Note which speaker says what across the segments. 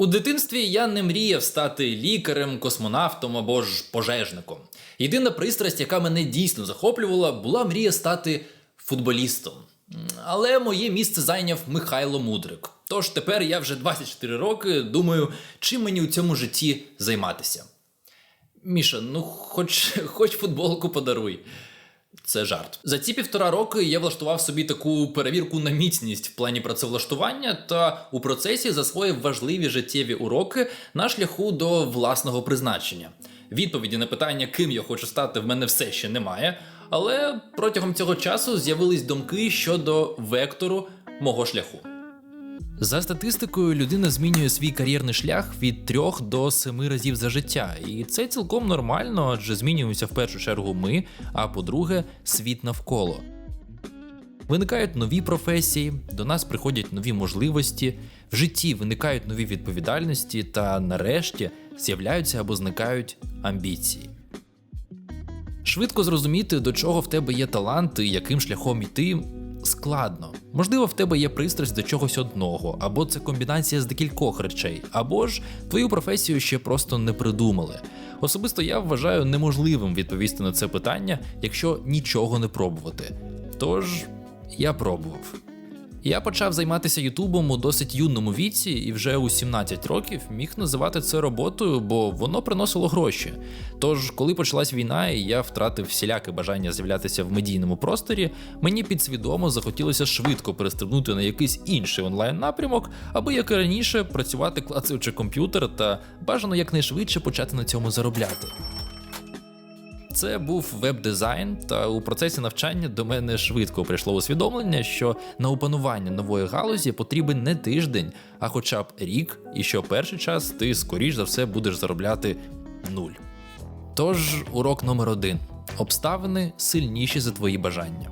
Speaker 1: У дитинстві я не мріяв стати лікарем, космонавтом або ж пожежником. Єдина пристрасть, яка мене дійсно захоплювала, була мрія стати футболістом. Але моє місце зайняв Михайло Мудрик. Тож тепер я вже 24 роки думаю, чим мені у цьому житті займатися. Міша, ну хоч, хоч футболку подаруй. Це жарт. За ці півтора роки я влаштував собі таку перевірку на міцність в плані працевлаштування та у процесі засвоїв важливі життєві уроки на шляху до власного призначення. Відповіді на питання, ким я хочу стати, в мене все ще немає, але протягом цього часу з'явились думки щодо вектору мого шляху. За статистикою, людина змінює свій кар'єрний шлях від 3 до 7 разів за життя, і це цілком нормально, адже змінюємося в першу чергу ми, а по-друге, світ навколо. Виникають нові професії, до нас приходять нові можливості, в житті виникають нові відповідальності, та нарешті з'являються або зникають амбіції. Швидко зрозуміти, до чого в тебе є талант і яким шляхом йти, складно. Можливо, в тебе є пристрасть до чогось одного, або це комбінація з декількох речей, або ж твою професію ще просто не придумали. Особисто я вважаю неможливим відповісти на це питання, якщо нічого не пробувати. Тож я пробував. Я почав займатися Ютубом у досить юному віці і вже у 17 років міг називати це роботою, бо воно приносило гроші. Тож, коли почалась війна, і я втратив всіляке бажання з'являтися в медійному просторі, мені підсвідомо захотілося швидко перестрибнути на якийсь інший онлайн-напрямок, аби як і раніше працювати клацаючи комп'ютер та бажано якнайшвидше почати на цьому заробляти. Це був веб-дизайн, та у процесі навчання до мене швидко прийшло усвідомлення, що на опанування нової галузі потрібен не тиждень, а хоча б рік, і що перший час ти скоріш за все будеш заробляти нуль. Тож, урок номер один: обставини сильніші за твої бажання.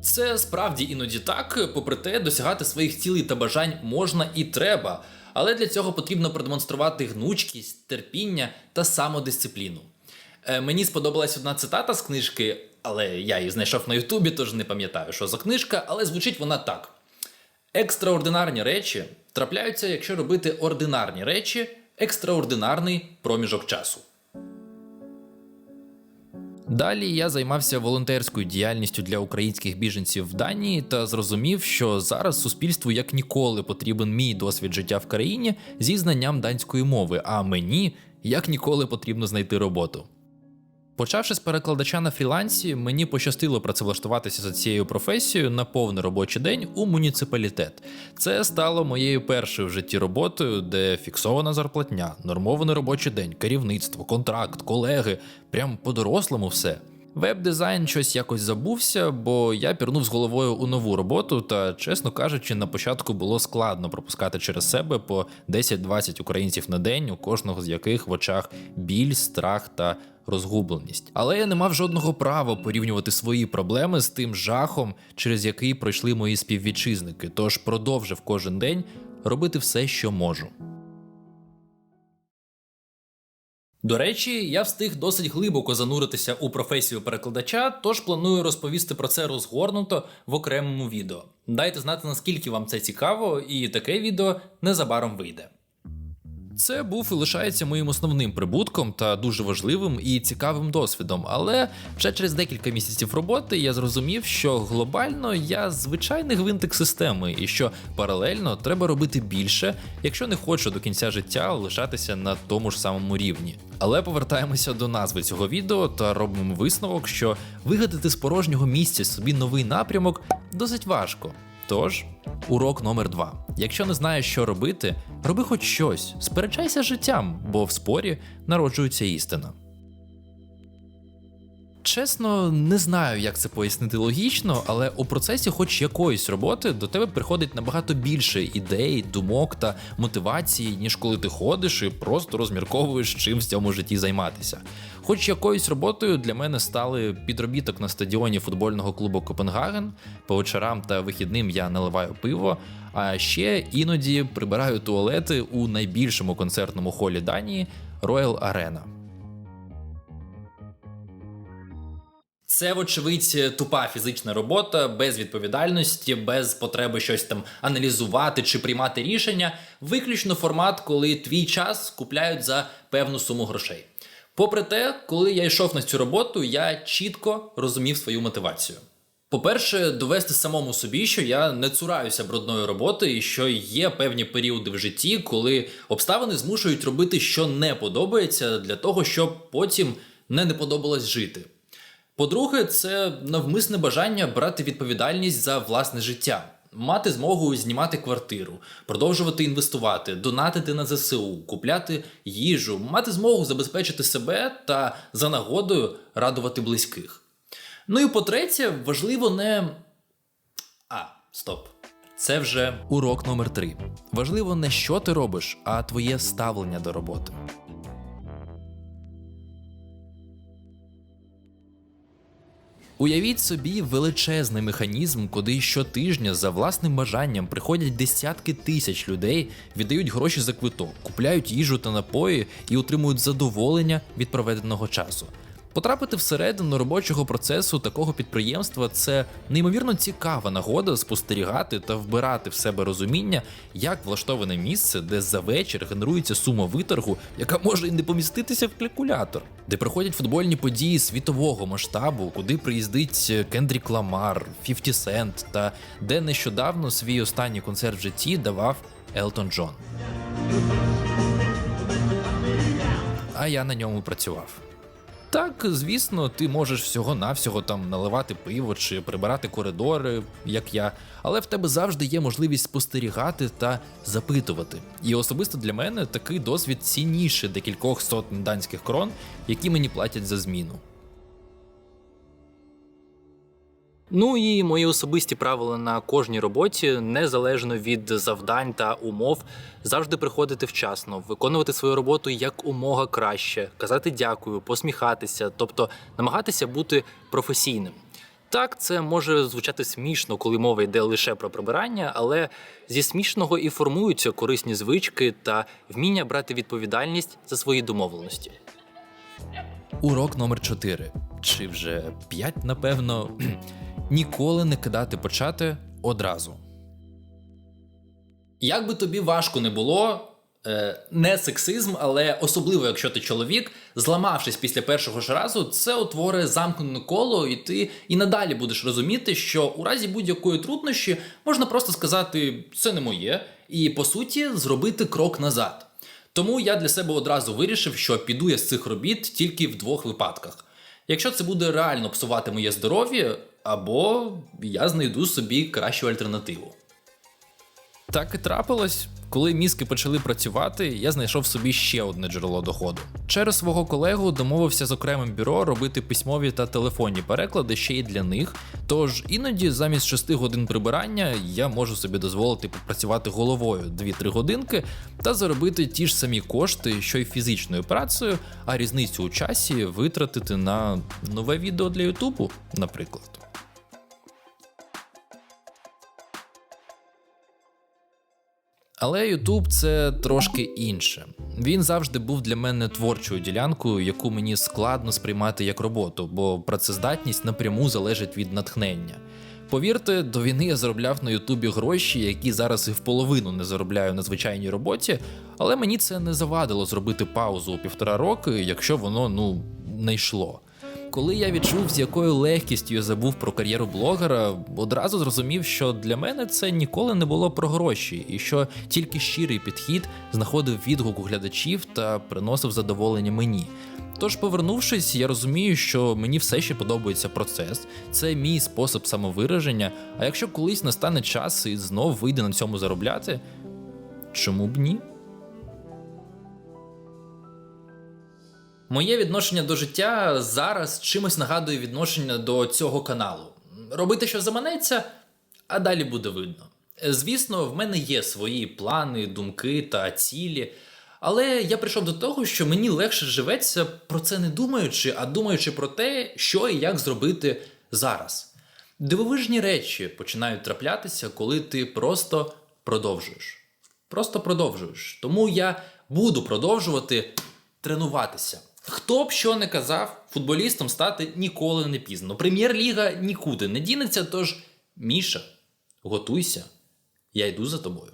Speaker 1: Це справді іноді так, попри те, досягати своїх цілей та бажань можна і треба, але для цього потрібно продемонструвати гнучкість, терпіння та самодисципліну. Е, Мені сподобалась одна цитата з книжки, але я її знайшов на Ютубі, тож не пам'ятаю, що за книжка, але звучить вона так: екстраординарні речі трапляються, якщо робити ординарні речі, екстраординарний проміжок часу. Далі я займався волонтерською діяльністю для українських біженців в Данії та зрозумів, що зараз суспільству як ніколи потрібен мій досвід життя в країні зі знанням данської мови, а мені як ніколи потрібно знайти роботу. Почавши з перекладача на фрілансі, мені пощастило працевлаштуватися за цією професією на повний робочий день у муніципалітет. Це стало моєю першою в житті роботою, де фіксована зарплатня, нормований робочий день, керівництво, контракт, колеги, прям по-дорослому все. Веб-дизайн щось якось забувся, бо я пірнув з головою у нову роботу, та, чесно кажучи, на початку було складно пропускати через себе по 10-20 українців на день, у кожного з яких в очах біль, страх та розгубленість. Але я не мав жодного права порівнювати свої проблеми з тим жахом, через який пройшли мої співвітчизники, тож продовжив кожен день робити все, що можу. До речі, я встиг досить глибоко зануритися у професію перекладача, тож планую розповісти про це розгорнуто в окремому відео. Дайте знати, наскільки вам це цікаво, і таке відео незабаром вийде. Це був і лишається моїм основним прибутком та дуже важливим і цікавим досвідом. Але вже через декілька місяців роботи я зрозумів, що глобально я звичайний гвинтик системи, і що паралельно треба робити більше, якщо не хочу до кінця життя лишатися на тому ж самому рівні. Але повертаємося до назви цього відео та робимо висновок, що вигадати з порожнього місця собі новий напрямок досить важко. Тож, урок номер два: якщо не знаєш, що робити, роби хоч щось, сперечайся життям, бо в спорі народжується істина. Чесно, не знаю, як це пояснити логічно, але у процесі хоч якоїсь роботи до тебе приходить набагато більше ідей, думок та мотивації, ніж коли ти ходиш і просто розмірковуєш, чим в цьому житті займатися. Хоч якоюсь роботою для мене стали підробіток на стадіоні футбольного клубу Копенгаген. По вечорам та вихідним я наливаю пиво, а ще іноді прибираю туалети у найбільшому концертному холі Данії Royal Arena. Це, вочевидь, тупа фізична робота без відповідальності, без потреби щось там аналізувати чи приймати рішення. Виключно формат, коли твій час купляють за певну суму грошей. Попри те, коли я йшов на цю роботу, я чітко розумів свою мотивацію. По-перше, довести самому собі, що я не цураюся брудної роботи, і що є певні періоди в житті, коли обставини змушують робити, що не подобається, для того, щоб потім не не подобалось жити. По-друге, це навмисне бажання брати відповідальність за власне життя, мати змогу знімати квартиру, продовжувати інвестувати, донатити на ЗСУ, купляти їжу, мати змогу забезпечити себе та за нагодою радувати близьких. Ну і по-третє, важливо не. А, стоп. Це вже урок номер три. Важливо не що ти робиш, а твоє ставлення до роботи. Уявіть собі величезний механізм, куди щотижня за власним бажанням приходять десятки тисяч людей, віддають гроші за квиток, купляють їжу та напої і отримують задоволення від проведеного часу. Потрапити всередину робочого процесу такого підприємства це неймовірно цікава нагода спостерігати та вбирати в себе розуміння, як влаштоване місце, де за вечір генерується сума виторгу, яка може і не поміститися в калькулятор, де проходять футбольні події світового масштабу, куди приїздить Кендрік Ламар, 50 Сент, та де нещодавно свій останній концерт в житті давав Елтон Джон. А я на ньому працював. Так, звісно, ти можеш всього-навсього там наливати пиво чи прибирати коридори, як я, але в тебе завжди є можливість спостерігати та запитувати. І особисто для мене такий досвід цінніше декількох сотень данських крон, які мені платять за зміну. Ну і мої особисті правила на кожній роботі, незалежно від завдань та умов, завжди приходити вчасно, виконувати свою роботу як умога краще, казати дякую, посміхатися, тобто намагатися бути професійним. Так, це може звучати смішно, коли мова йде лише про прибирання, але зі смішного і формуються корисні звички та вміння брати відповідальність за свої домовленості. Урок номер 4 чи вже 5, напевно. Ніколи не кидати почати одразу. Як би тобі важко не було, е, не сексизм, але особливо, якщо ти чоловік, зламавшись після першого ж разу, це утворює замкнене коло, і ти і надалі будеш розуміти, що у разі будь-якої труднощі можна просто сказати це не моє, і по суті зробити крок назад. Тому я для себе одразу вирішив, що піду я з цих робіт тільки в двох випадках. Якщо це буде реально псувати моє здоров'я, або я знайду собі кращу альтернативу. Так і трапилось. Коли мізки почали працювати, я знайшов собі ще одне джерело доходу. Через свого колегу домовився з окремим бюро робити письмові та телефонні переклади ще й для них. Тож іноді замість 6 годин прибирання я можу собі дозволити попрацювати головою 2-3 годинки та заробити ті ж самі кошти, що й фізичною працею, а різницю у часі витратити на нове відео для Ютубу, наприклад. Але Ютуб це трошки інше. Він завжди був для мене творчою ділянкою, яку мені складно сприймати як роботу, бо працездатність напряму залежить від натхнення. Повірте, до війни я заробляв на Ютубі гроші, які зараз і в половину не заробляю на звичайній роботі, але мені це не завадило зробити паузу у півтора роки, якщо воно ну не йшло. Коли я відчув, з якою легкістю я забув про кар'єру блогера, одразу зрозумів, що для мене це ніколи не було про гроші, і що тільки щирий підхід знаходив відгук у глядачів та приносив задоволення мені. Тож, повернувшись, я розумію, що мені все ще подобається процес, це мій спосіб самовираження. А якщо колись настане час і знов вийде на цьому заробляти, чому б ні? Моє відношення до життя зараз чимось нагадує відношення до цього каналу. Робити, що заманеться, а далі буде видно. Звісно, в мене є свої плани, думки та цілі, але я прийшов до того, що мені легше живеться про це не думаючи, а думаючи про те, що і як зробити зараз. Дивовижні речі починають траплятися, коли ти просто продовжуєш. Просто продовжуєш. Тому я буду продовжувати тренуватися, Хто б що не казав, футболістом стати ніколи не пізно. Прем'єр-ліга нікуди не дінеться, тож Міша, готуйся, я йду за тобою.